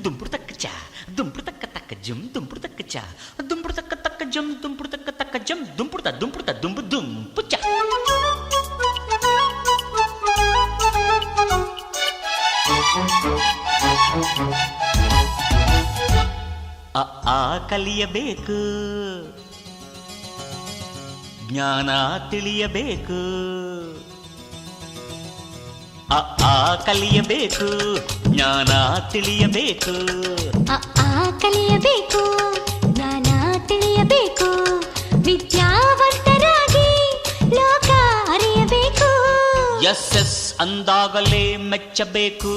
దుంపుడు తక్క చా దుంపుడు తక్క తక్క జం దుంపుడు తక్క చా దుంపుడు తక్క తక్క జం దుంపుడు తక్క తక్క జం దుంపుడుత దుంపుడుత దుంపు దుంపు చా ಅ ಆ ಕಲಿಯಬೇಕು ಜ್ಞಾನ ತಿಳಿಯಬೇಕು ಅ ಆ ಕಲಿಯಬೇಕು ಜ್ಞಾನ ತಿಳಿಯಬೇಕು. ಅ ಆ ಕಲಿಯಬೇಕು ಜ್ಞಾನ ತಿಳಿಯಬೇಕು. ವಿದ್ಯಾವಂತರಾಗಿ ಲೋಕ ಅರಿಯಬೇಕು. S S ಅಂದಾಗಲೇ ಮೆಚ್ಚಬೇಕು.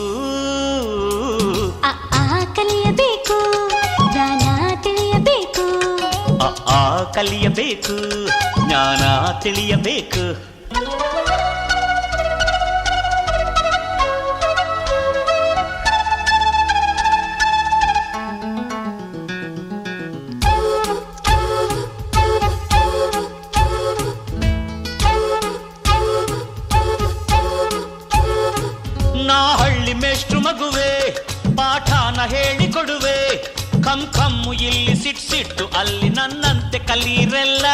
ಅ ಆ ಕಲಿಯಬೇಕು ಜ್ಞಾನ ತಿಳಿಯಬೇಕು. ಅ ಆ ಕಲಿಯಬೇಕು ಜ್ಞಾನ ತಿಳಿಯಬೇಕು. ನಾ ಹಳ್ಳಿ ಮೇಷ್ಟ್ರು ಮಗುವೆ ಪಾಠನ ಹೇಳಿಕೊಡುವೆ ಕಮ್ ಕಮ್ಮು ಇಲ್ಲಿ ಸಿಟ್ ಸಿಟ್ಟು ಅಲ್ಲಿ ನನ್ನಂತೆ ಕಲೀರೆಲ್ಲ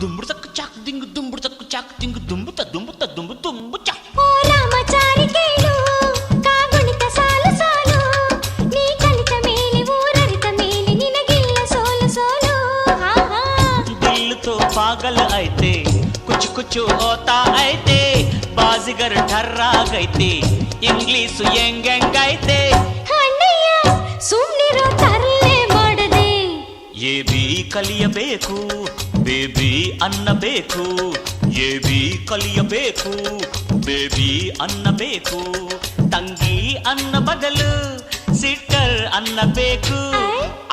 ದುಂಬುಡು ತಕ್ಕ ಚಾಕ್ ದಿಂಗು ದುಂಬುಡು ತಕ್ಕ ಚಾಕ್ ದಿಂಗು ದುಂಬುತ ದುಂಬುತ ದುಂಬು ತುಂಬು ಚಾ ಓ ರಾಮಚಾರಿ ಕೇಳು ಕಾಗುಣಿತ ಸಾಲು ಸಾಲು ಬಾಜಿಗರ್ ಠರ್ರಾಗೈತಿ. ಇಂಗ್ಲೀಷು ಹೆಂಗೈತೆ ಸುಮ್ಮನಿರೋ ತರಲೆ ಮಾಡದೆ. ಎ ಬಿ ಕಲಿಯಬೇಕು ಬೇಬಿ ಅನ್ನಬೇಕು ಎ ಬಿ ಕಲಿಯಬೇಕು ಬೇಬಿ ಅನ್ನಬೇಕು. ತಂಗಿ ಅನ್ನ ಬದಲು ಸಿಟ್ಟರ್ ಅನ್ನಬೇಕು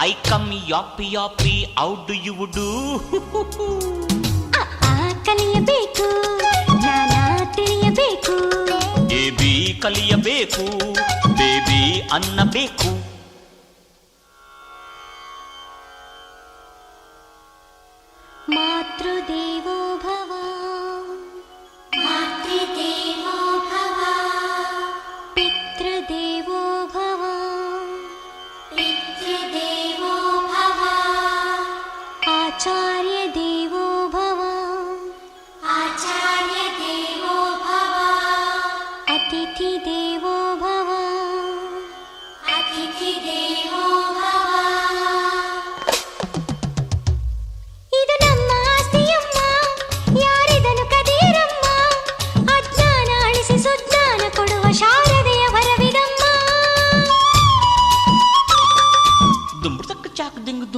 ಐ? ಕಮ್ ಯಾಪಿ ಯಾಪಿ ಔಟ್ ಯು ಡೂ. ಕಲಿಯಬೇಕು ಬೇಬಿ ಅನ್ನಬೇಕು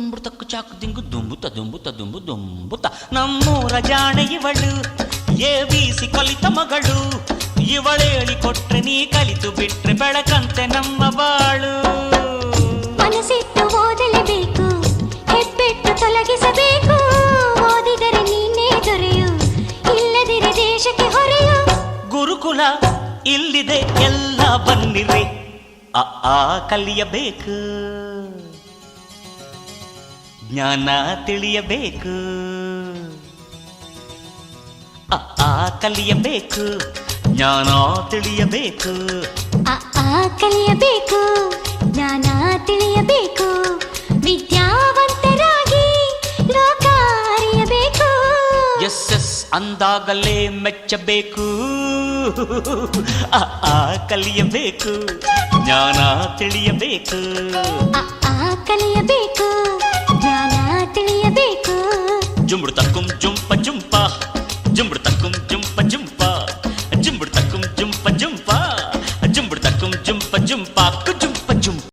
ದುಂಬುಡು ತಕ್ಕ ಚಾಕ್ ದಿಂಗು ದುಂಬುತ ದುಂಬುತ ದುಂಬು ದುಂಬುತ. ನಮ್ಮೂರ ಜಾಣೆ ಇವಳು ಎ ಬೀಸಿ ಕಲಿತ ಮಗಳು. ಇವಳೇಳಿ ಕೊಟ್ರೆ ನೀ ಕಲಿತು ಬಿಟ್ರೆ ಬೆಳಕಂತೆ ನಮ್ಮ ಬಾಳು. ಮನಸ್ಸಿಟ್ಟು ಓದಲೇಬೇಕು ಹೆಬ್ಬೆಟ್ಟು ತೊಲಗಿಸಬೇಕು. ಓದಿದರೆ ನೀನೇ ದೊರೆಯು ಇಲ್ಲದಿರೆ ದೇಶಕ್ಕೆ ಹೊರೆಯು. ಗುರುಕುಲ ಇಲ್ಲಿದೆ ಎಲ್ಲ ಬನ್ನಿರಿ. ಆ ಕಲಿಯಬೇಕು. ಜ್ಞಾನ ತಿಳಿಯಬೇಕು. ಅ ಆ ಕಲಿಯಬೇಕು. ಜ್ಞಾನ ತಿಳಿಯಬೇಕು. ಅ ಆ ಕಲಿಯಬೇಕು. ಜ್ಞಾನ ತಿಳಿಯಬೇಕು. ವಿದ್ಯಾವಂತರಾಗಿ ಲೋಕ ಅರಿಯಬೇಕು. S S ಅಂದಾಗಲೇ ಮೆಚ್ಚಬೇಕು. ಅ ಆ ಕಲಿಯಬೇಕು. ಜ್ಞಾನ ತಿಳಿಯಬೇಕು. ಅ ಆ ಕಲಿಯಬೇಕು. జుంబుడు తక్కువ జుంప